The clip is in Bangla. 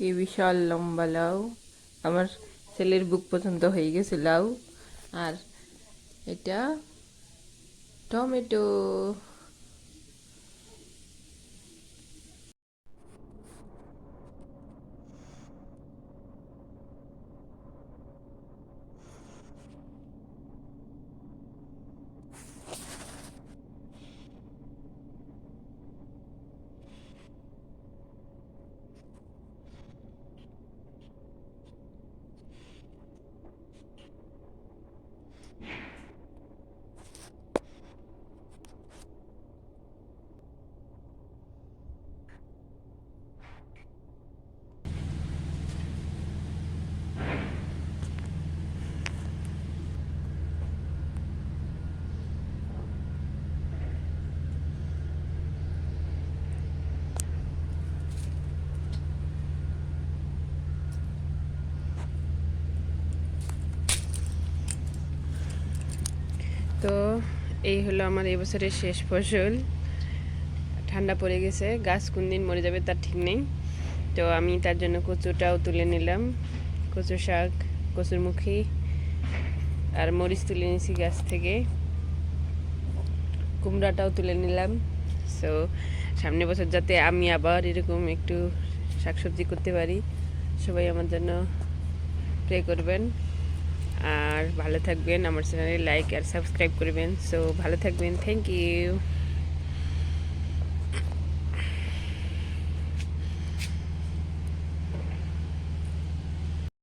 কি বিশাল লম্বা লাউ। আমার ছেলের বুক পছন্দ হয়ে গেছে লাউ। আর এটা টমেটো। তো এই হলো আমার এবছরের শেষ ফসল। ঠান্ডা পড়ে গেছে, গাছ কোন দিন মরে যাবে তার ঠিক নেই। তো আমি তার জন্য কচুটাও তুলে নিলাম। কচু শাক, কচুর মুখী আর মরিচ তুলে নিয়েছি গাছ থেকে। কুমড়াটাও তুলে নিলাম। সো সামনে বছর যাতে আমি আবার এরকম একটু শাকসবজি করতে পারি, সবাই আমার জন্য প্রে করবেন। আর ভালো থাকবেন আমার চ্যানেলে লাইক আর সাবস্ক্রাইব করবেন। সো ভালো থাকবেন থ্যাংক ইউ